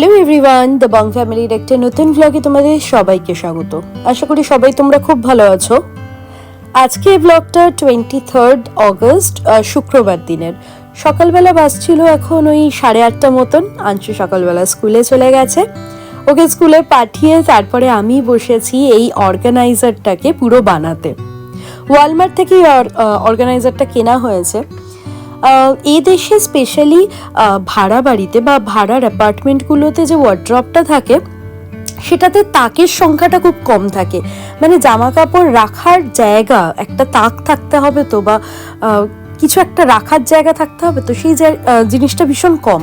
Hello everyone the Bong ফ্যামিলির একটা নতুন ব্লগে তোমাদের সবাইকে স্বাগত। আশা করি সবাই তোমরা খুব ভালো আছো। আজকে ব্লগটা টোয়েন্টি থার্ড অগস্ট শুক্রবার দিনের। সকালবেলা বাস ছিল এখন ওই সাড়ে আটটা মতন আংশু সকালবেলা স্কুলে চলে গেছে। ওকে স্কুলে পাঠিয়ে তারপরে আমি বসেছি এই অর্গানাইজারটাকে পুরো বানাতে। ওয়ালমার্ট থেকে অর্গানাইজারটা কেনা হয়েছে। আহ, এই দেশে স্পেশালি ভাড়া বাড়িতে বা ভাড়ার অ্যাপার্টমেন্টগুলোতে যে ওয়ার্ড্রপটা থাকে সেটাতে তাকের সংখ্যাটা খুব কম থাকে। মানে জামা কাপড় রাখার জায়গা একটা তাক থাকতে হবে তো বা কিছু একটা রাখার জায়গা থাকতে হবে তো সেই জিনিসটা ভীষণ কম।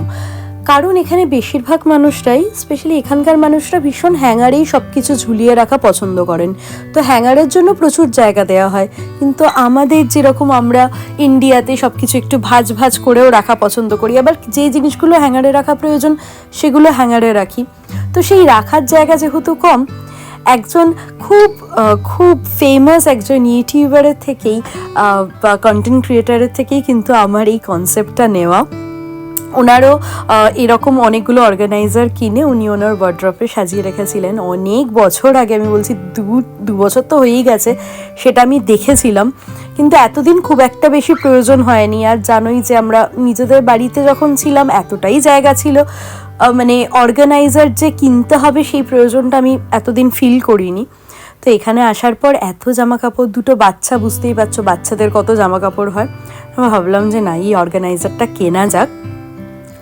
কারণ এখানে বেশিরভাগ মানুষরাই স্পেশালি এখানকার মানুষরা ভীষণ হ্যাঙ্গারেই সব কিছু ঝুলিয়ে রাখা পছন্দ করেন। তো হ্যাঙ্গারের জন্য প্রচুর জায়গা দেওয়া হয়। কিন্তু আমাদের যেরকম আমরা ইন্ডিয়াতে সব কিছু একটু ভাজ ভাজ করেও রাখা পছন্দ করি, আবার যে জিনিসগুলো হ্যাঙ্গারে রাখা প্রয়োজন, সেগুলো হ্যাঙ্গারে রাখি। তো সেই রাখার জায়গা যেহেতু কম, একজন খুব খুব ফেমাস একজন ইউটিউবারের থেকেই বা কন্টেন্ট ক্রিয়েটারের থেকেই কিন্তু আমার এই কনসেপ্টটা নেওয়া। ওনারও এরকম অনেকগুলো অর্গানাইজার কিনে উনি ওনার ওয়ার্ড্রপে সাজিয়ে রেখেছিলেন। অনেক বছর আগে, আমি বলছি দু দু বছর তো হয়েই গেছে, সেটা আমি দেখেছিলাম। কিন্তু এতদিন খুব একটা বেশি প্রয়োজন হয়নি। আর জানোই যে আমরা নিজেদের বাড়িতে যখন ছিলাম, এতটাই জায়গা ছিল মানে অর্গানাইজার যে কিনতে হবে সেই প্রয়োজনটা আমি এতদিন ফিল করিনি। তো এখানে আসার পর এত জামা কাপড় দুটো বাচ্চা, বুঝতেই পারছ বাচ্চাদের কত জামা কাপড় হয়। আমি ভাবলাম যে না, এই অর্গানাইজারটা কেনা যাক।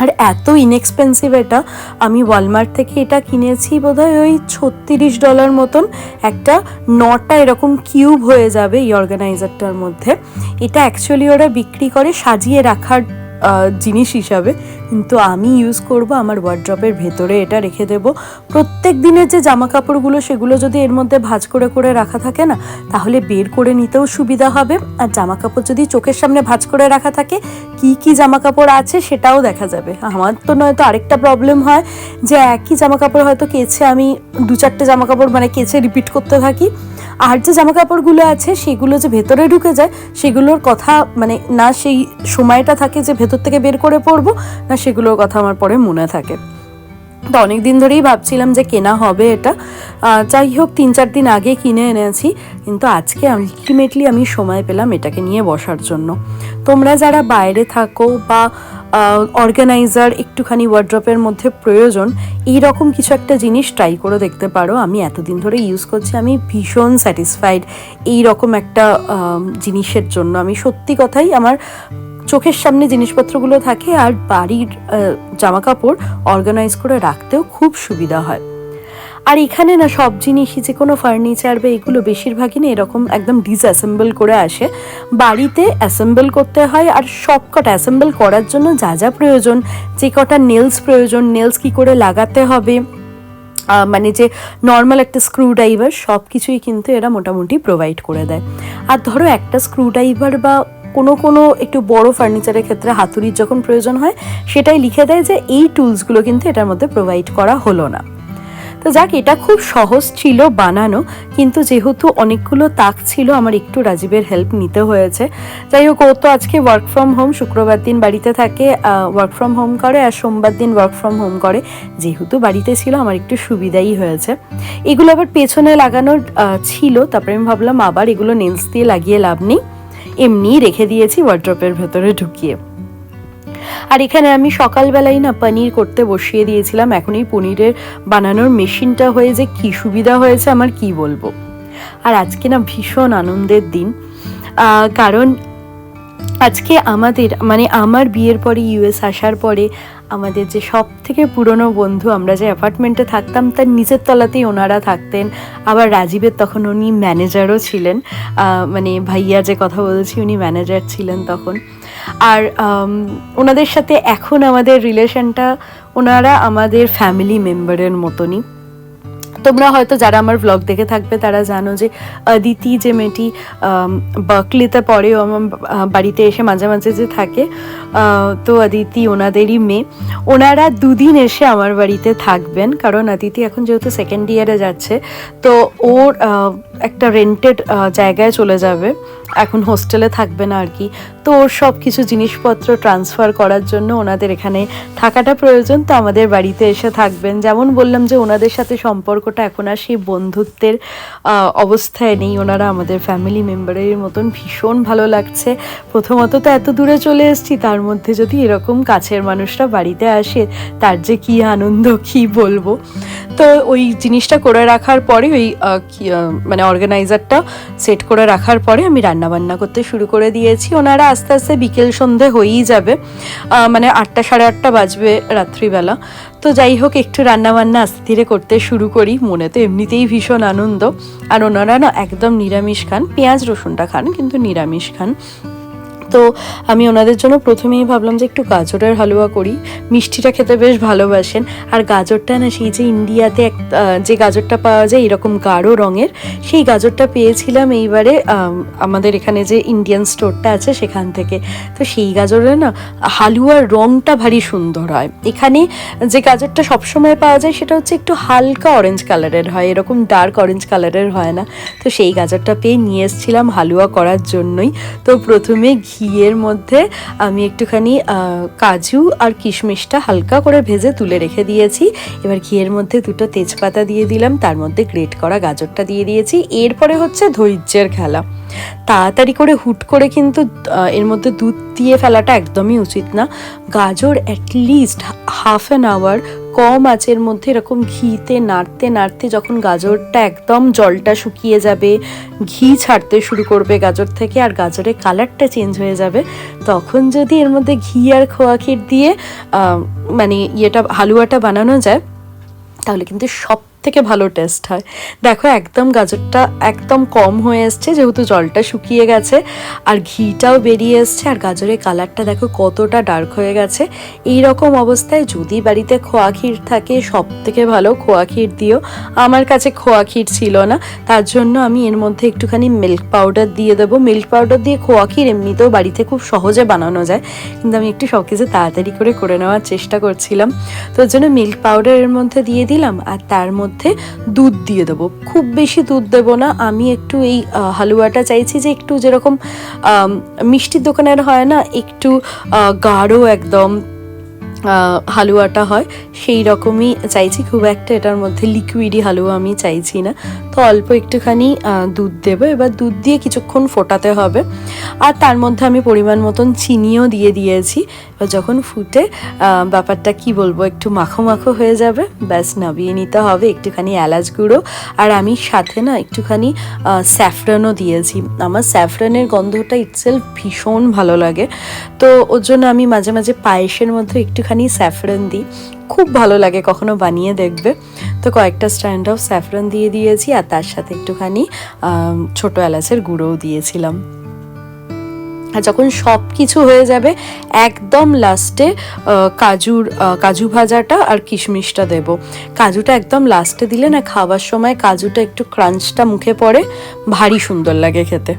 আর এত ইনএক্সপেন্সিভ এটা, আমি ওয়ালমার্ট থেকে এটা কিনেছি বোধহয় ওই ছত্রিশ ডলার মতন। একটা নটা এরকম কিউব হয়ে যাবে এই অর্গানাইজারটার মধ্যে। এটা অ্যাকচুয়ালি ওরা বিক্রি করে সাজিয়ে রাখার জিনিস হিসাবে। কিন্তু আমি ইউজ করব আমার ওয়ার্ড্রপের ভেতরে, এটা রেখে দেব। প্রত্যেক দিনের যে জামা কাপড়গুলো সেগুলো যদি এর মধ্যে ভাঁজ করে করে রাখা থাকে না, তাহলে বের করে নিতেও সুবিধা হবে। আর জামা কাপড় যদি চোখের সামনে ভাঁজ করে রাখা থাকে, কি কি জামা কাপড় আছে সেটাও দেখা যাবে। আমার তো নয়তো আরেকটা প্রবলেম হয় যে একই জামা কাপড় হয়তো কেচে আমি দু চারটে জামা কাপড় মানে কেচে রিপিট করতে থাকি। আর যে জামা কাপড়গুলো আছে, সেগুলো যে ভেতরে ঢুকে যায়, সেগুলোর কথা মানে না সেই সময়টা থাকে যে ভেতর থেকে বের করে পরবো, না সেগুলোর কথা আমার পরে মনে থাকে। তো অনেক দিন ধরেই ভাবছিলাম যে কেনা হবে এটা। যাই হোক, তিন চার দিন আগে কিনে এনেছি, কিন্তু আজকে আলটিমেটলি আমি সময় পেলাম এটাকে নিয়ে বসার জন্য। তোমরা যারা বাইরে থাকো বা অর্গানাইজার একটুখানি ওয়ার্ড্রপের মধ্যে প্রয়োজন এই রকম কিছু একটা জিনিস ট্রাই করে দেখতে পারো। আমি এতদিন ধরে ইউজ করছি, আমি ভীষণ স্যাটিসফাইড এই রকম একটা জিনিসের জন্য। আমি সত্যি কথাই আমার চোখের সামনে জিনিসপত্রগুলো থাকে আর বাড়ির জামা কাপড় অর্গানাইজ করে রাখতেও খুব সুবিধা হয়। আর এখানে না সব জিনিসই যে কোনো ফার্নিচার বা এগুলো বেশিরভাগই না এরকম একদম ডিসঅ্যাসেম্বল করে আসে। বাড়িতে অ্যাসেম্বল করতে হয় আর সব কটা অ্যাসেম্বল করার জন্য যা যা প্রয়োজন, যে কটা নেলস প্রয়োজন নেলস কি করে লাগাতে হবে মানে যে নর্মাল একটা স্ক্রু ড্রাইভার সব কিছুই কিন্তু এরা মোটামুটি প্রোভাইড করে দেয়। আর ধরো একটা স্ক্রু ড্রাইভার বা কোনো কোনো একটু বড় ফার্নিচারের ক্ষেত্রে হাতুড়ির যখন প্রয়োজন হয়, সেটাই লিখে দেয় যে এই টুলসগুলো কিন্তু এটার মধ্যে প্রোভাইড করা হলো না। তো যাক, এটা খুব সহজ ছিল বানানো, কিন্তু যেহেতু অনেকগুলো তাক ছিল, আমার একটু রাজীবের হেল্প নিতে হয়েছে। যাই হোক, ও তো আজকে ওয়ার্ক ফ্রম হোম শুক্রবার দিন বাড়িতে থাকে ওয়ার্ক ফ্রম হোম করে আর সোমবার দিন ওয়ার্ক ফ্রম হোম করে। যেহেতু বাড়িতে ছিল, আমার একটু সুবিধাই হয়েছে। এগুলো আবার পেছনে লাগানোর ছিল, তারপরে আমি ভাবলাম আবার এগুলো নেলস দিয়ে লাগিয়ে লাভ নেই। এমনিই রেখে দিয়েছি ওয়ার্ড্রপের ভেতরে ঢুকিয়ে। আর এখানে আমি সকালবেলায় না পনির করতে বসিয়ে দিয়েছিলাম। এখন এই পনিরের বানানোর মেশিনটা হয়ে যে কি সুবিধা হয়েছে আমার কি বলব? আর আজকে না ভীষণ আনন্দের দিন। কারণ আজকে আমাদের মানে আমার বিয়ের পরে, ইউএস আসার পরে আমাদের যে সব থেকে পুরনো বন্ধু, আমরা যে অ্যাপার্টমেন্টে থাকতাম, তার নিচের তলাতেই ওনারা থাকতেন। আবার রাজীবের তখন উনি ম্যানেজারও ছিলেন। মানে ভাইয়া যে কথা বলছি, উনি ম্যানেজার ছিলেন তখন। আর ওনাদের সাথে এখন আমাদের রিলেশনটা ওনারা আমাদের ফ্যামিলি মেম্বারের মতনই। তোমরা হয়তো যারা আমার ব্লগ দেখে থাকবে, তারা জানো যে অদিতি যে মেয়েটি বাকলিতে পড়ে, ও আমার বাড়িতে এসে মাঝে মাঝে যে থাকে তো অদিতি ওনাদেরই মেয়ে। ওনারা দুদিন এসে আমার বাড়িতে থাকবেন, কারণ অদিতি এখন যেহেতু সেকেন্ড ইয়ারে যাচ্ছে, তো ওর একটা রেন্টেড জায়গায় চলে যাবে। এখন হোস্টেলে থাকবে না আর কি। তো ওর সব কিছু জিনিসপত্র ট্রান্সফার করার জন্য ওনাদের এখানে থাকাটা প্রয়োজন। তো আমাদের বাড়িতে এসে থাকবেন। যেমন বললাম যে ওনাদের সাথে সম্পর্কটা এখন আর সেই বন্ধুত্বের অবস্থায় নেই। ওনারা আমাদের ফ্যামিলি মেম্বারের মতন ভীষণ ভালো লাগছে। প্রথমত তো এত দূরে চলে এসেছি, তার মধ্যে যদি এরকম কাছের মানুষরা বাড়িতে আসে, তার যে কি আনন্দ, কি বলব? তো ওই জিনিসটা করে রাখার পরে, ওই মানে অর্গানাইজারটা সেট করে রাখার পরে আমি রান্না বান্না করতে শুরু করে দিয়েছি। ওনারা আস্তে আস্তে বিকেল সন্ধে হয়েই যাবে। মানে আটটা, সাড়ে আটটা বাজবে রাত্রিবেলা। তো যাই হোক, একটু রান্নাবান্না আস্তে ধীরে করতে শুরু করি। মনে তো এমনিতেই ভীষণ আনন্দ। আর ওনারা না একদম নিরামিষ খান। পেঁয়াজ রসুনটা খান, কিন্তু নিরামিষ খান। তো আমি ওনাদের জন্য প্রথমেই ভাবলাম যে একটু গাজরের হালুয়া করি। মিষ্টিটা খেতে বেশ ভালোবাসেন। আর গাজরটা না, সেই যে ইন্ডিয়াতে এক যে গাজরটা পাওয়া যায় এরকম গাঢ় রঙের, সেই গাজরটা পেয়েছিলাম এইবারে আমাদের এখানে যে ইন্ডিয়ান স্টোরটা আছে সেখান থেকে। তো সেই গাজরের না, হালুয়ার রঙটা ভারী সুন্দর হয়। এখানে যে গাজরটা সবসময় পাওয়া যায় সেটা হচ্ছে একটু হালকা অরেঞ্জ কালারের হয়, এরকম ডার্ক অরেঞ্জ কালারের হয় না। তো সেই গাজরটা পেয়ে নিয়ে এসেছিলাম হালুয়া করার জন্যই। তো প্রথমে ঘিয়ের মধ্যে আমি একটুখানি কাজু আর কিশমিশটা হালকা করে ভেজে তুলে রেখে দিয়েছি। এবার ঘিয়ের মধ্যে দুটো তেজপাতা দিয়ে দিলাম, তার মধ্যে গ্রেট করা গাজরটা দিয়ে দিয়েছি। এরপরে হচ্ছে ধৈর্যের খেলা। তাড়াতাড়ি করে হুট করে কিন্তু এর মধ্যে দুধ দিয়ে ফেলাটা একদমই উচিত না। গাজর at least half an hour কম আঁচের মধ্যে এরকম ঘিতে নাড়তে নাড়তে যখন গাজরটা একদম জলটা শুকিয়ে যাবে, ঘি ছাড়তে শুরু করবে গাজর থেকে আর গাজরের কালারটা চেঞ্জ হয়ে যাবে, তখন যদি এর মধ্যে ঘি আর খোয়া ক্ষীর দিয়ে মানে ইয়েটা, হালুয়াটা বানানো যায়, তাহলে কিন্তু সব থেকে ভালো টেস্ট হয়। দেখো, একদম গাজরটা একদম কম হয়ে এসছে, যেহেতু জলটা শুকিয়ে গেছে, আর ঘিটাও বেরিয়ে এসছে, আর গাজরের কালারটা দেখো কতটা ডার্ক হয়ে গেছে। এই রকম অবস্থায় যদি বাড়িতে খোয়া ক্ষীর থাকে সব থেকে ভালো খোয়া ক্ষীর দিও। আমার কাছে খোয়া ক্ষীর ছিল না, তার জন্য আমি এর মধ্যে একটুখানি মিল্ক পাউডার দিয়ে দেবো। মিল্ক পাউডার দিয়ে খোয়া ক্ষীর এমনিতেও বাড়িতে খুব সহজে বানানো যায়, কিন্তু আমি একটু সব কিছু তাড়াতাড়ি করে করে নেওয়ার চেষ্টা করছিলাম। তো জন্য মিল্ক পাউডার এর মধ্যে দিয়ে দিলাম, আর তার মধ্যে দুধ দিয়ে দেবো। খুব বেশি দুধ দেবো না। আমি একটু এই হালুয়াটা চাইছি যে একটু যেরকম মিষ্টির দোকানের হয় না, একটু গাঢ় একদম হালুয়াটা হয়, সেই রকমই চাইছি। খুব একটা এটার মধ্যে লিকুইডই হালুয়া আমি চাইছি না। তো অল্প একটুখানি দুধ দেবো। এবার দুধ দিয়ে কিছুক্ষণ ফোটাতে হবে। আর তার মধ্যে আমি পরিমাণ মতন চিনিও দিয়ে দিয়েছি। যখন ফুটে ব্যাপারটা কি বলব, একটু মাখো মাখো হয়ে যাবে, ব্যাস নাবিয়ে নিতে হবে একটুখানি এলাচ গুঁড়ো। আর আমি সাথে না একটুখানি স্যাফরানও দিয়েছি। আমার স্যাফরানের গন্ধটা ইটসেলফ ভীষণ ভালো লাগে। তো ওর জন্য আমি মাঝে মাঝে পায়েসের মধ্যে একটুখানি স্যাফরান দিই। খুব ভালো লাগে কখনো বানিয়ে দেখবে। তো কয়েকটা স্ট্যান্ড অফ স্যাফরন দিয়ে দিয়েছি, আর তার সাথে একটুখানি ছোট এলাচের গুঁড়োও দিয়েছিলাম। আর যখন সব কিছু হয়ে যাবে, একদম লাস্টে কাজুর কাজু ভাজাটা আর কিশমিশটা দেব। কাজুটা একদম লাস্টে দিলে না খাওয়ার সময় কাজুটা একটু ক্রাঞ্চটা মুখে পড়ে, ভারী সুন্দর লাগে খেতে।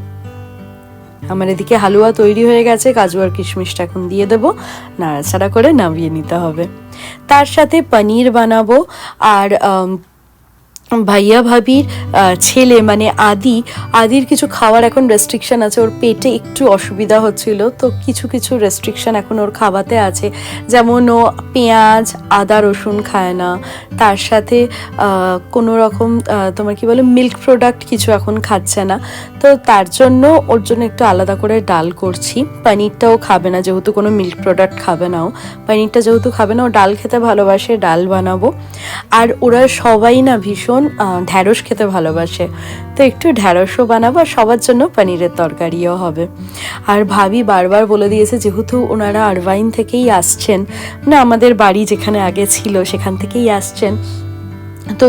আমার এদিকে হালুয়া তৈরি হয়ে গেছে, কাজু আর কিশমিশটা এখন দিয়ে দেবো, নাড়াচাড়া করে নামিয়ে নিতে হবে। তার সাথে পনির বানাবো, আর ভাইয়া ভাবির ছেলে মানে আদি, আদির কিছু খাওয়ার এখন রেস্ট্রিকশন আছে, ওর পেটে একটু অসুবিধা হচ্ছিল, তো কিছু কিছু রেস্ট্রিকশন এখন ওর খাওয়াতে আছে। যেমন ও পেঁয়াজ, আদা, রসুন খায় না। তার সাথে কোনো রকম তোমার কি বলে মিল্ক প্রোডাক্ট কিছু এখন খাচ্ছে না। তো তার জন্য ওর জন্য একটু আলাদা করে ডাল করছি। পনিরটাও খাবে না, যেহেতু কোনো মিল্ক প্রোডাক্ট খাবে না ও। পনিরটা যেহেতু খাবে না, ও ডাল খেতে ভালোবাসে, ডাল বানাবো। আর ওরা সবাই না ভীষণ ঢ্যাঁড়স খেতে ভালোবাসে। তো একটু ঢ্যাঁড়সও বানাবো আর সবার জন্য পনিরের তরকারিও হবে। আর ভাবি বারবার বলে দিয়েছে, যেহেতু ওনারা আরভাইন থেকেই আসছেন, না, আমাদের বাড়ি যেখানে আগে ছিল, সেখান থেকেই আসছেন। তো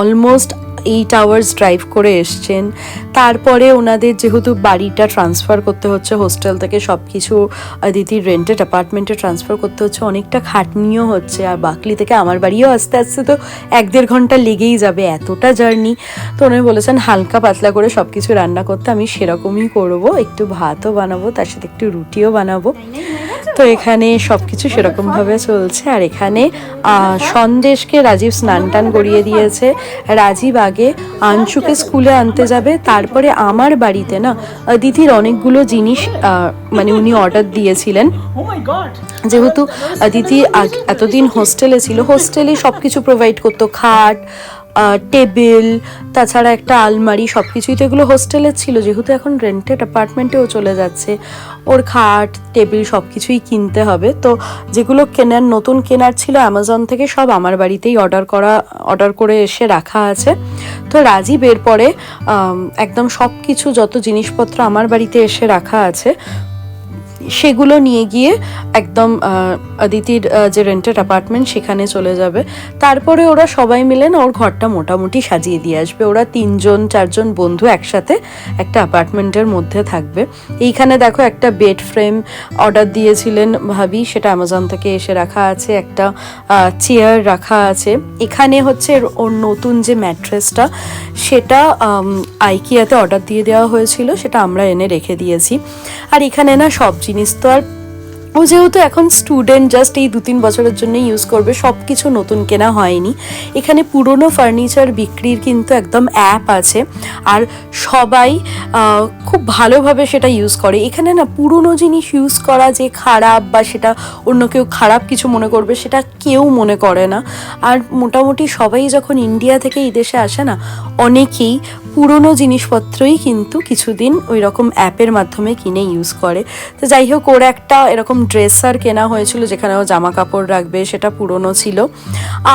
অলমোস্ট এইট আওয়ার্স ড্রাইভ করে এসছেন। তারপরে ওনাদের যেহেতু বাড়িটা ট্রান্সফার করতে হচ্ছে হোস্টেল থেকে সব কিছু দিদির রেন্টেড অ্যাপার্টমেন্টে ট্রান্সফার করতে হচ্ছে, অনেকটা খাটনিও হচ্ছে, আর বাকলি থেকে আমার বাড়িও আস্তে আস্তে তো এক দেড় ঘণ্টা লেগেই যাবে এতটা জার্নি তো উনি বলেছেন, হালকা পাতলা করে সব কিছু রান্না করতে আমি সেরকমই করব, একটু ভাতও বানাবো, তার সাথে একটু রুটিও বানাবো। তো এখানে সব কিছু সেরকমভাবে চলছে। আর এখানে সন্দেশকে রাজীব স্নান টান করিয়ে দিয়েছে। রাজীব আগে আংশুকে স্কুলে আনতে যাবে তারপরে আমার বাড়িতে না দিদির অনেকগুলো জিনিস মানে উনি অর্ডার দিয়েছিলেন। Oh. যেহেতু দিদি এতদিন হোস্টেলে ছিল হোস্টেলে সব কিছু প্রোভাইড করতো খাট টেবিল, তাছাড়া একটা আলমারি সব কিছুই তো এগুলো হোস্টেলের ছিল। যেহেতু এখন রেন্টেড অ্যাপার্টমেন্টেও চলে যাচ্ছে। ওর খাট, টেবিল সব কিছুই কিনতে হবে। তো যেগুলো কেনার, নতুন কেনার ছিল অ্যামাজন থেকে সব আমার বাড়িতেই অর্ডার করা অর্ডার করে এসে রাখা আছে। তো রাজীব এরপরে একদম সব কিছু যত জিনিসপত্র আমার বাড়িতে এসে রাখা আছে সেগুলো নিয়ে গিয়ে একদম আহ, অদিতির যে রেন্টেড অ্যাপার্টমেন্ট সেখানে চলে যাবে। তারপরে ওরা সবাই মিলে না ওর ঘরটা মোটামুটি সাজিয়ে দিয়ে আসবে। ওরা তিনজন চারজন বন্ধু একসাথে একটা অ্যাপার্টমেন্টের মধ্যে থাকবে। এইখানে দেখো একটা বেড ফ্রেম অর্ডার দিয়েছিলেন ভাবি সেটা অ্যামাজন থেকে এসে রাখা আছে একটা চেয়ার রাখা আছে। এখানে হচ্ছে ওর নতুন যে ম্যাট্রেসটা সেটা আইকিয়াতে অর্ডার দিয়ে দেওয়া হয়েছিল সেটা আমরা এনে রেখে দিয়েছি। আর এখানে না সব জিনিস তো আর ও যেহেতু এখন স্টুডেন্ট জাস্ট এই দু তিন বছরের জন্য ইউজ করবে সব কিছু নতুন কেনা হয়নি। এখানে পুরনো ফার্নিচার বিক্রির কিন্তু একদম অ্যাপ আছে। আর সবাই খুব ভালোভাবে সেটা ইউজ করে। এখানে না পুরনো জিনিস ইউজ করা যে খারাপ বা সেটা অন্য কেউ খারাপ কিছু মনে করবে, সেটা কেউ মনে করে না। আর মোটামুটি সবাই যখন ইন্ডিয়া থেকে এই দেশে আসে না, অনেকেই পুরনো জিনিসপত্রই কিন্তু কিছুদিন ওই রকম অ্যাপের মাধ্যমে কিনে ইউজ করে। তো যাই হোক, ওর একটা এরকম ড্রেসার কেনা হয়েছিল যেখানে ও জামা কাপড় রাখবে, সেটা পুরনো ছিল।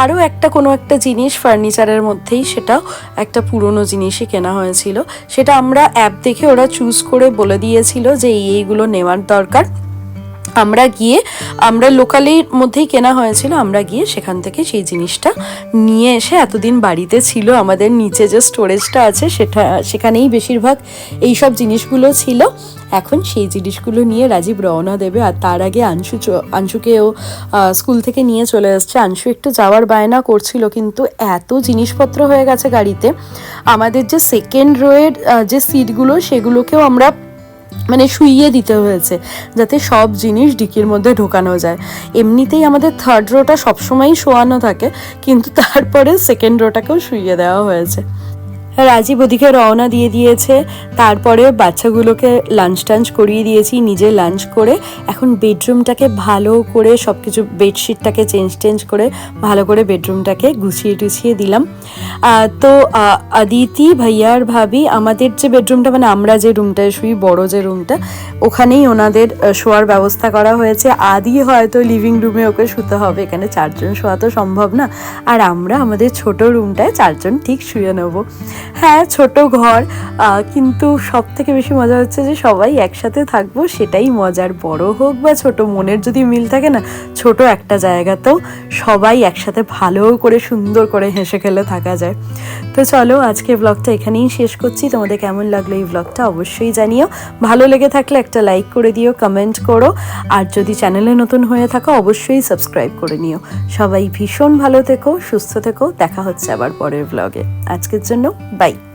আরও একটা কোনো একটা জিনিস ফার্নিচারের মধ্যেই সেটা একটা পুরনো জিনিসই কেনা হয়েছিল। সেটা আমরা অ্যাপ দেখে ওরা চুজ করে বলে দিয়েছিল যে এই, এইগুলো নেওয়ার দরকার। আমরা গিয়ে, আমরা লোকালের মধ্যেই কেনা হয়েছিল, আমরা গিয়ে সেখান থেকে সেই জিনিসটা নিয়ে এসে এতদিন বাড়িতে ছিল, আমাদের নিচে যে স্টোরেজটা আছে সেটা, সেখানেই বেশিরভাগ এই সব জিনিসগুলো ছিল। এখন সেই জিনিসগুলো নিয়ে রাজীব রওনা দেবে আর তার আগে আংশু আংশুকেও স্কুল থেকে নিয়ে চলে আসছে। আংশু একটু যাওয়ার বায়না করছিল, কিন্তু এত জিনিসপত্র হয়ে গেছে গাড়িতে। আমাদের যে সেকেন্ড রোয়ের যে সিটগুলো সেগুলোকেও আমরা মানে শুইয়ে দিতে হয়েছে, যাতে সব জিনিস ডিকির মধ্যে ঢোকানো যায়। এমনিতেই আমাদের থার্ড রোটা সবসময়ই শোয়ানো থাকে, কিন্তু তারপরে সেকেন্ড রোটাকেও শুইয়ে দেওয়া হয়েছে। রাজীব ওদিকে রওনা দিয়ে দিয়েছে। তারপরে বাচ্চাগুলোকে লাঞ্চ টাঞ্চ করিয়ে দিয়েছি, নিজে লাঞ্চ করে। এখন বেডরুমটাকে ভালো করে সব কিছু বেডশিটটাকে চেঞ্জ টেঞ্জ করে ভালো করে বেডরুমটাকে গুছিয়ে টুছিয়ে দিলাম। তো আদিতি ভাইয়ার ভাবি, আমাদের যে বেডরুমটা মানে আমরা যে রুমটায় শুই, বড় যে রুমটা ওখানেই ওনাদের শোয়ার ব্যবস্থা করা হয়েছে। আদি হয়তো লিভিং রুমে ওকে শুতে হবে, এখানে চারজন শোয়া তো সম্ভব না। আর আমরা আমাদের ছোট রুমটায় চারজন ঠিক শুয়ে নেব। হ্যাঁ ছোট ঘর কিন্তু সব থেকে বেশি মজা হচ্ছে যে সবাই একসাথে থাকব, সেটাই মজার। বড় হোক বা ছোট, মনের যদি মিল থাকে না, ছোট একটা জায়গাতেও সবাই একসাথে ভালো করে, সুন্দর করে হেসে খেলে থাকা যায়। তো চলো, আজকে ব্লগটা এখানেই শেষ করছি। তোমাদের কেমন লাগল এই ব্লগটা অবশ্যই জানিও। ভালো লেগে থাকলে একটা লাইক করে দিও কমেন্ট করো। আর যদি চ্যানেলে নতুন হয়ে থাকো, অবশ্যই সাবস্ক্রাইব করে নিও। সবাই ভীষণ ভালো থেকো, সুস্থ থেকো। দেখা হচ্ছে আবার পরের ব্লগে আজকের জন্য Bye.